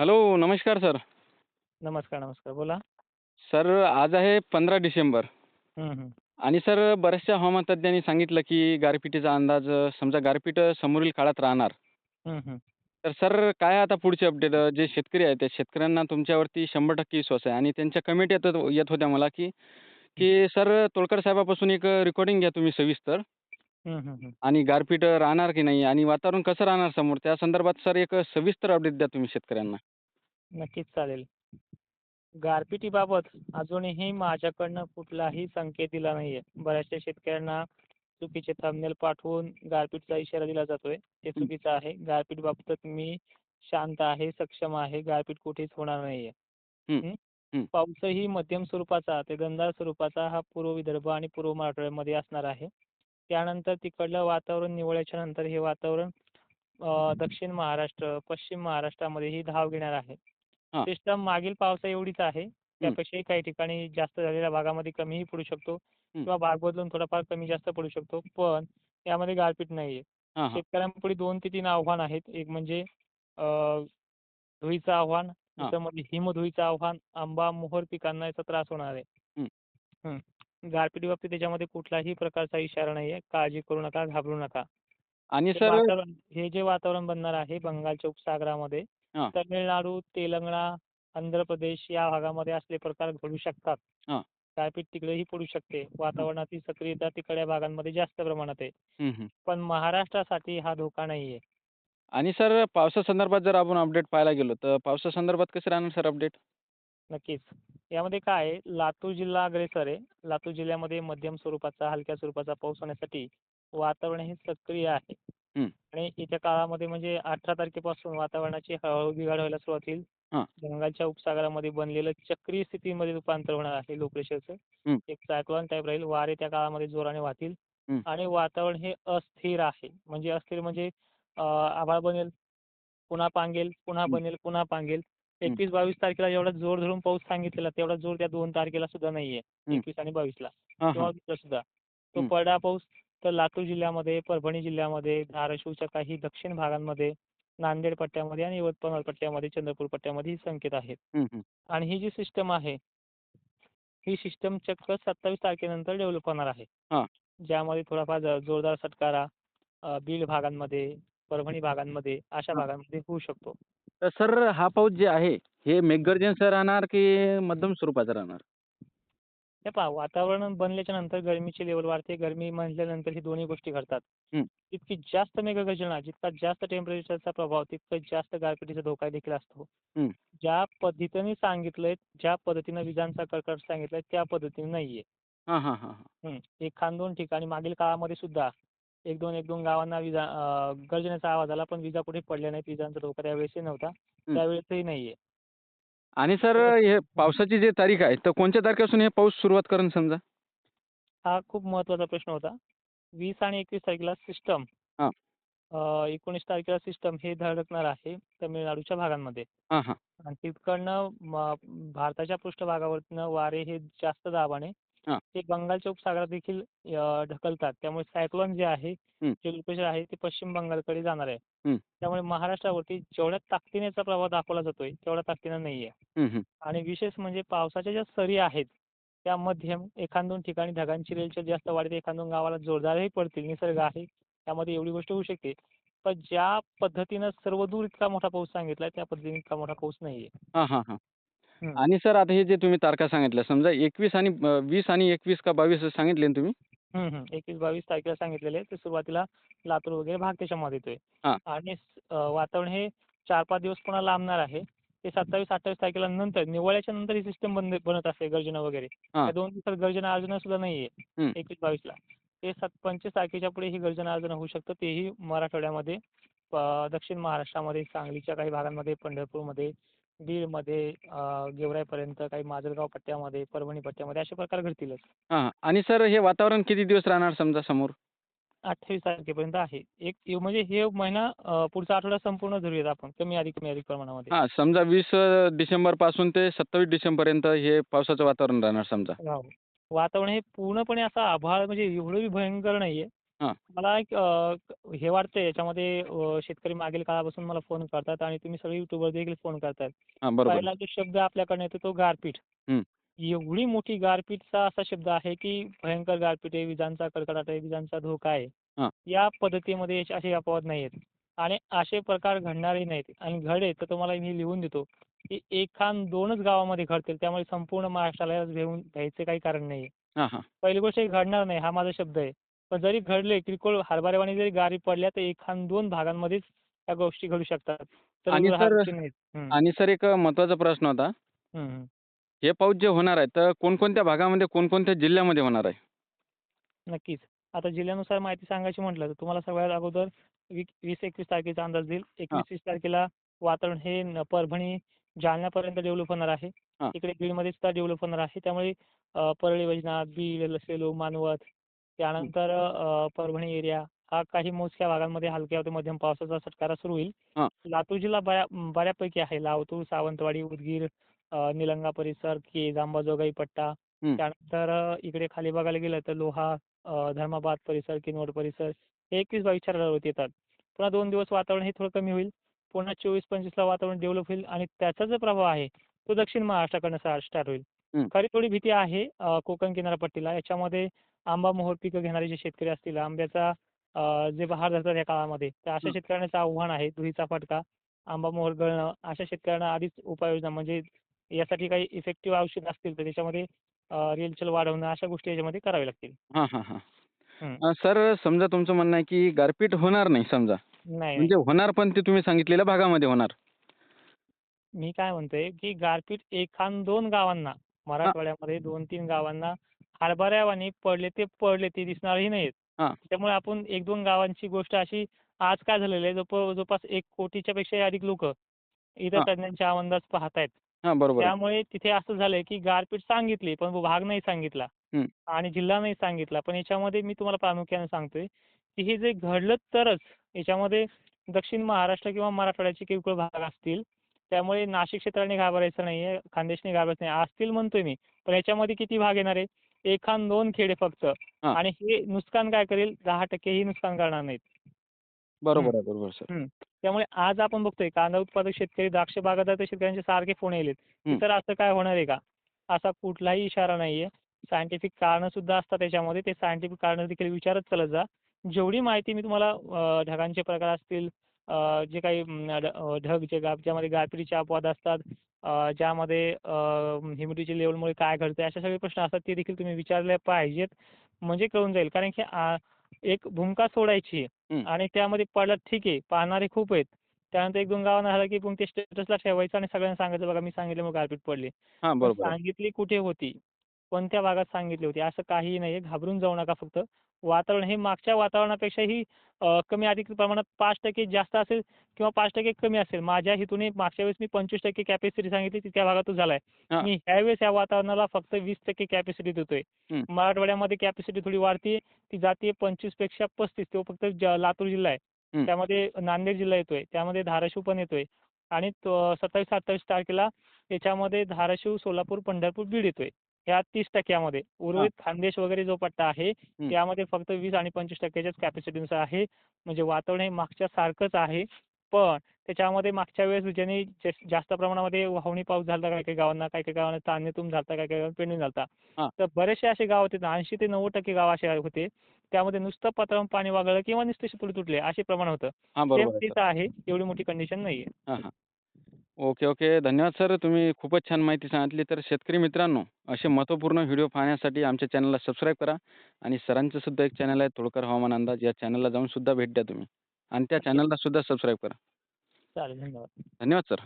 Hello नमस्कार sir नमस्कार, नमस्कार. बोला. सर आज आहे पंधरा डिसेंबर. आणि सर बऱ्याचशा हवामान तज्ज्ञांनी सांगितलं की गारपिटीचा अंदाज समजा गारपीट समोरील काळात राहणार. तर सर काय आता पुढची अपडेट जे शेतकरी आहेत त्या शेतकऱ्यांना तुमच्यावरती 100% विश्वास आहे आणि त्यांच्या कमेंट येत येत होत्या मला की की सर तोडकर साहेबापासून एक रेकॉर्डिंग घ्या तुम्ही सविस्तर. आणि गारपीट राहणार की नाही आणि वातावरण कसं राहणार समोर त्या संदर्भात सर एक सविस्तर अपडेट द्या तुम्ही शेतकऱ्यांना. नक्कीच चालेल. गारपिटीबाबत अजूनही माझ्याकडनं कुठलाही संकेत दिला नाहीये. बऱ्याचशा शेतकऱ्यांना चुकीचे थंबनेल पाठवून गारपीटचा इशारा दिला जातोय. ते. चुकीचं आहे. गारपीट बाबतीत मी शांत आहे, सक्षम आहे. गारपीट कुठेच होणार नाहीये. हं, हं. हं. पाऊसही मध्यम स्वरूपाचा ते दमदार स्वरूपाचा हा पूर्व विदर्भ आणि पूर्व मराठवाड्यामध्ये असणार आहे. त्यानंतर तिकडलं वातावरण निवळल्याच्या नंतर हे वातावरण दक्षिण महाराष्ट्र, पश्चिम महाराष्ट्रामध्येही धाव घेणार आहे. सिस्टम मागील पावसाएवढीच आहे. हं. त्यापेक्षाही काही ठिकाणी जास्त झालेल्या भागामध्ये कमीही पडू शकतो. किंवा भाग बदलून थोडाफार कमी जास्त पडू शकतो. पण यामध्ये गारपीट नाहीये. शेतकऱ्यांपुढे 2 ते 3 आव्हान आहेत. एक म्हणजे धुळीचं आव्हान. दुसरं म्हणजे हिमधुळीचं आव्हान. आंबा, मोहोर पिकांना याचा त्रास होणार आहे. हं. गारपिटीबाबतीत त्याच्यामध्ये कुठलाही प्रकारचा इशारा नाहीये. काळजी करू नका, घाबरू नका. आणि सर हे जे वातावरण बनणार आहे बंगालच्या उपसागरामध्ये, हां. तमिळनाडू, तेलंगणा, आंध्र प्रदेश या भागामध्ये असले प्रकार घडू शकतात. हां. गारपीट तिकडेही पडू शकते. हं. वातावरणाची सक्रियता तिकडच्या भागांमध्ये जास्त प्रमाणात आहे. हं, हं. पण महाराष्ट्रासाठी हा धोका नाहीये. आणि सर पावसासंदर्भात जर आपण अपडेट पाहायला गेलो, तर पावसासंदर्भात कसे राहणार सर अपडेट? नक्कीच. यामध्ये काय आहे, लातूर जिल्हा अग्रेसर आहे. लातूर जिल्ह्यामध्ये मध्यम स्वरूपाचा, हलक्या स्वरूपाचा पाऊस होण्यासाठी वातावरण हे सक्रिय आहे. हं. आणि येत्या काळामध्ये म्हणजे 18 तारखेपासून वातावरणाची हळूहळू बिघाड व्हायला सुरुवात होईल. हां. बंगालच्या उपसागरामध्ये बनलेलं चक्रीय स्थितीमध्ये रूपांतर होणार आहे लो प्रेशरचं. हं. एक सायक्लोन टाइप राहील. वारे त्या काळामध्ये जोराने वाहतील हं. आणि वातावरण हे अस्थिर आहे. म्हणजे अस्थिर म्हणजे अ, आभाळ बनेल, पुन्हा पांगेल, पुन्हा हं. बनेल, पुन्हा पांगेल. हं. 21-22 तारखेला जेवढा जोर धरून पाऊस सांगितलेला तेवढा जोर त्या 2 तारखेला सुद्धा नाहीये. हं. 21 आणि 22 ला हां, किंवा हां. 20 ला सुद्धा. तो हं. पडला पाऊस तर लातूर जिल्ह्यामध्ये, परभणी जिल्ह्यामध्ये, धाराशिवच्या काही दक्षिण भागांमध्ये, नांदेड पट्ट्यामध्ये आणि यवतमाळ पट्ट्यामध्ये, चंद्रपूर पट्ट्यामध्ये ही संकेत आहेत. आणि ही जी सिस्टम आहे, ही सिस्टम चक्क 27 तारखेनंतर डेव्हलप होणार आहे. हां. ज्यामध्ये थोडाफार जोरदार सटकारा बीड भागांमध्ये, परभणी भागांमध्ये अशा. भागांमध्ये होऊ शकतो. तर सर हा पाऊस जे आहे, हे मेघगर्जनेसह राहणार की मध्यम स्वरूपाचा राहणार? हे पहा वातावरण बनल्याच्या नंतर गरमीची लेव्हल वाढते. गरमी म्हटल्यानंतर ही दोन्ही गोष्टी घडतात. जितकी जास्त मेघगर्जना, जितका जास्त टेम्परेचरचा प्रभाव, तितकं जास्त गारपिटीचा धोका देखील असतो. ज्या पद्धतीने सांगितलंय, ज्या पद्धतीनं विजांचा कडकडाट सांगितलाय त्या पद्धतीने नाहीये. हं. 1-2 ठिकाणी मागील काळामध्ये सुद्धा 1-2, 1-2 गावांना विजा गर्जनेचा आवाज आला, पण विजा कुठे पडल्या नाहीत. विजांचा धोका त्यावेळेसही नव्हता. हं. त्यावेळेसही नाहीये. आणि सर हे पावसाची जी तारीख आहे, तर कोणत्या तारखेपासून हे पाऊस सुरुवात करेल समजा? हा खूप महत्त्वाचा प्रश्न होता. 20 आणि 21 तारखेला सिस्टम हां. 19 तारखेला सिस्टम हे धडकणार आहे तमिळनाडूच्या भागांमध्ये. हां, हां. आणि तिकडनं म भारताच्या पृष्ठभागावरनं वारे हे जास्त दाबाने. ते बंगालच्या उपसागरात देखील ढकलतात. त्यामुळे सायक्लोन जे आहे. जे लो प्रेशर आहे ते पश्चिम बंगालकडे जाणार आहे. त्यामुळे महाराष्ट्रावरती जेवढ्या ताकदीने याचा प्रभाव दाखवला जातोय, तेवढ्या ताकदीनं नाहीये. आणि विशेष म्हणजे पावसाच्या ज्या सरी आहेत, त्या मध्यम 1-2 ठिकाणी ढगांची रेलचेल जास्त वाढते. 1-2 गावाला जोरदारही पडतील. निसर्ग आहे. त्यामध्ये एवढी गोष्ट होऊ शकते. पण ज्या पद्धतीनं सर्वदूर इतका मोठा पाऊस सांगितलाय, त्या पद्धतीने इतका मोठा पाऊस नाहीये. आणि सर आता हे जे तुम्ही तारखा सांगितल्या, समजा 21 आणि अ, 20 आणि 21 का 22 सांगितले ना तुम्ही? हं. 21-22 तारखेला सांगितलेले आहे. ते सुरुवातीला लातूर वगैरे भाग त्याच्यामध्ये येतोय. हां. आणि अ, वातावरण हे 4-5 दिवस पुन्हा लांबणार आहे. ते 27-28 तारखेला नंतर निवळल्याच्या नंतर ही सिस्टम बंद बनत असते गर्जना वगैरे. हां. त्या 2 दिवसात गर्जना अर्जना सुद्धा नाहीये. हं. 21-22 ला. ते सात 25 तारखेच्या पुढे ही गर्जना अर्जना होऊ शकतं. तेही मराठवाड्यामध्ये, अ, दक्षिण महाराष्ट्रामध्ये, सांगलीच्या काही भागांमध्ये, पंढरपूरमध्ये, बीडमध्ये, अ, गेवराईपर्यंत, काही माजलगाव पट्ट्यामध्ये, परभणी पट्ट्यामध्ये असे प्रकार घडतीलच. हां. आणि सर हे वातावरण किती दिवस राहणार समजा समोर? 28 तारखेपर्यंत आहे. एक म्हणजे हे महिना अ, पुढचा आठवडा संपूर्ण धरूयात आपण कमी अधिक कमी अधिक प्रमाणामध्ये. हां, समजा 20 अ, डिसेंबरपासून ते 27 डिसेंबरपर्यंत हे पावसाचं वातावरण राहणार समजा. हो. वातावरण हे पूर्णपणे असं आभाळ म्हणजे एवढं बी भयंकर नाहीये. हां. मला एक अ, हे वाटतंय याच्यामध्ये अ, शेतकरी मागील काळापासून मला फोन करतात आणि तुम्ही सगळे युट्यूबवर देखील फोन. हां, बरोबर आहे. पहिला जो शब्द आपल्याकडनं येतो तो गारपीट. हं. एवढी मोठी गारपीटचा असा शब्द आहे की भयंकर गारपीट आहे, विजांचा कडकडाट आहे, विजांचा धोका आहे. हां. या पद्धतीमध्ये असे अपवाद नाही आहेत आणि असे प्रकार घडणारही नाहीत आणि घडले तर तुम्हाला मी लिहून देतो की एखाद दोनच गावामध्ये घडतील त्यामुळे संपूर्ण महाराष्ट्राला घेऊन घ्यायचे काही कारण नाही हां, हां. पहिली गोष्ट हे घडणार नाही हा माझा शब्द आहे पण जरी घडले किरकोळ हरभऱ्यावाणी जरी गारी पडल्या तर एखाद दोन भागांमध्येच या गोष्टी घडू शकतात तर आणि सर- नाहीत. आणि सर एक महत्त्वाचा प्रश्न होता. हं, पाऊस जे होणार आहे तर कोणकोणत्या भागामध्ये, कोणकोणत्या जिल्ह्यामध्ये होणार आहे? नक्कीच. आता जिल्ह्यानुसार माहिती सांगायची म्हटलं तर तुम्हाला सगळ्यात अगोदर वी 20-21 तारखेचा अंदाज देईल. 21-20 तारखेला वातावरण हे न परभणी, जालन्यापर्यंत डेव्हलप होणार आहे. हां. इकडे बीडमध्ये सुद्धा डेव्हलप होणार आहे. त्यामुळे अ, परळी वैजनाथ, बीड, सेलू, मानवत त्यानंतर अ, परभणी एरिया हा काही मोजक्या भागांमध्ये हलक्या ते मध्यम पावसाचा सटकारा सुरू होईल. हां. लातूर जिल्हा बऱ्या बऱ्यापैकी आहे. लातूर, सावंतवाडी, उदगीर, अ, निलंगा परिसर, केज, अंबाजोगाई पट्टा हं. त्यानंतर अ, इकडे खाली बघायला गेलं तर लोहा, अ, धर्माबाद परिसर, किनवट परिसर हे 21-22च्या रडारवरती येतात. पुन्हा 2 दिवस वातावरण हे थोडं कमी होईल. पुन्हा 24-25ला वातावरण डेव्हलप होईल आणि त्याचा जो प्रभाव आहे तो दक्षिण महाराष्ट्राकडनं स्टार्ट होईल. हं. खरी थोडी भीती आहे अ, कोकण किनारपट्टीला. याच्यामध्ये आंबा मोहोर पिकं घेणारे जे शेतकरी असतील आंब्याचा जे बहार धरतात या काळामध्ये तर अशा. शेतकऱ्यांचं आव्हान आहे धुळीचा फटका, आंबा मोहोर गळणं अशा शेतकऱ्यांना आधीच उपाययोजना म्हणजे यासाठी काही इफेक्टिव्ह औषध असतील तर त्याच्यामध्ये रेलचल वाढवणं अशा गोष्टी याच्यामध्ये कराव्या लागतील. सर समजा तुमचं म्हणणं आहे की गारपीट होणार नाही समजा. नाही. म्हणजे होणार पण ते तुम्ही सांगितलेल्या भागामध्ये होणार. मी काय म्हणतोय की गारपीट एखाद दोन गावांना मराठवाड्यामध्ये 2-3 गावांना हरभऱ्यावाणी पडले ते पडले ते दिसणारही नाहीत. त्यामुळे आपण 1-2 गावांची गोष्ट अशी आज काय झालेलं आहे जवळ जवळपास 1 कोटीच्या पेक्षाही अधिक लोकं इतर हां. तज्ञांचे अंदाज पाहतायत. हां. त्यामुळे तिथे असं झालंय की गारपीट सांगितली पण भाग नाही सांगितला. आणि जिल्हा नाही सांगितला. पण याच्यामध्ये मी तुम्हाला प्रामुख्याने सांगतोय की हे जे घडलं तरच याच्यामध्ये दक्षिण महाराष्ट्र किंवा मराठवाड्याचे किरकोळ भाग असतील. त्यामुळे नाशिक क्षेत्राने घाबरायचं नाहीये, खानदेशने घाबरायचं नाही. असतील म्हणतोय मी. पण याच्यामध्ये किती भाग येणार आहे? एखाद दोन खेडे फक्त हां. आणि हे नुकसान काय करेल 10% ही नुकसान करणार नाहीत. बरोबर आहे, बरोबर सर. त्यामुळे आज आपण बघतोय कांदा उत्पादक शेतकरी, द्राक्ष बागायतदार शेतकऱ्यांचे सारखे फोन. की हं. सर असं काय होणार आहे का? असा कुठलाही इशारा नाहीये. सायंटिफिक कारणं सुद्धा असतात त्याच्यामध्ये. ते सायंटिफिक कारणं देखील विचारत चालत जा. जेवढी माहिती मी तुम्हाला अ, ढगांचे प्रकार असतील, अ, जे काही अं, ढ अ, ढग जे गा ज्यामध्ये गारपिटीचे अपवाद असतात, ज्यामध्ये अ, ह्युमिडिटी लेव्हलमुळे काय घडतंय असे सगळे प्रश्न असतात ते देखील तुम्ही विचारले पाहिजेत. म्हणजे कळून जाईल. कारण की एक भूमिका सोडायची. आणि त्यामध्ये पडला ठीक आहे. पाहणारे खूप आहेत. त्यानंतर 1-2 गावांना झालं की मग ते स्टेटसला ठेवायचं आणि सगळ्यांना सांगायचं बघा मी सांगितल्यामुळे गारपीट पडली. सांगितली कुठे होती? कोणत्या भागात सांगितली होती? असं काहीही नाहीये. घाबरून जाऊ नका फक्त. वातावरण हे मागच्या वातावरणापेक्षाही कमी अधिक प्रमाणात 5% जास्त असेल किंवा 5% कमी असेल. माझ्या हेतूने मागच्या वेळेस मी 25% कॅपॅसिटी सांगितली ती त्या भागातच झालाय. मी ह्यावेळेस या वातावरणाला फक्त 20% कॅपॅसिटी देतोय. मराठवाड्यामध्ये कॅपॅसिटी थोडी वाढतीये. ती जातीये 25 पेक्षा 35 तो फक्त लातूर जिल्हा आहे. त्यामध्ये नांदेड जिल्हा येतोय. त्यामध्ये धाराशिव पण येतोय आणि तो 27-28 तारखेला याच्यामध्ये धाराशिव, सोलापूर, पंढरपूर, बीड येतोय. ह्या 30% मध्ये. उर्वरित खानदेश वगैरे जो पट्टा आहे. त्यामध्ये फक्त 20 आणि 25%च्याच कॅपॅसिटीनुसार आहे. म्हणजे वातावरण हे मागच्या सारखंच आहे. पण त्याच्यामध्ये मागच्या वेळेस ज्यांनी जास जास्त प्रमाणामध्ये वाहुणी पाऊस झाला काही काही गावांना, काही काही गावांना तान्यतून झालता, काही काही गावांना पेंडून झालता. तर बरेचसे असे गाव होते 80 ते 90% गाव असे होते. त्यामध्ये नुसतं पत्रावरून पाणी वगळलं किंवा नुसते शितोडे तुटले असे प्रमाण होतं. आहे. एवढी मोठी कंडिशन नाहीये. Okay, okay. धन्यवाद सर. तुम्ही खूपच छान माहिती सांगितली. तर शेतकरी मित्रांनो, असे महत्त्वपूर्ण व्हिडिओ पाहण्यासाठी आमच्या चॅनलला सबस्क्राईब करा आणि सरांचं सुद्धा एक चॅनल आहे तोडकर हवामान अंदाज. या चॅनलला जाऊन सुद्धा भेट द्या तुम्ही आणि त्या. चॅनलला सुद्धा सबस्क्राईब करा. चालेल. धन्यवाद. धन्यवाद सर.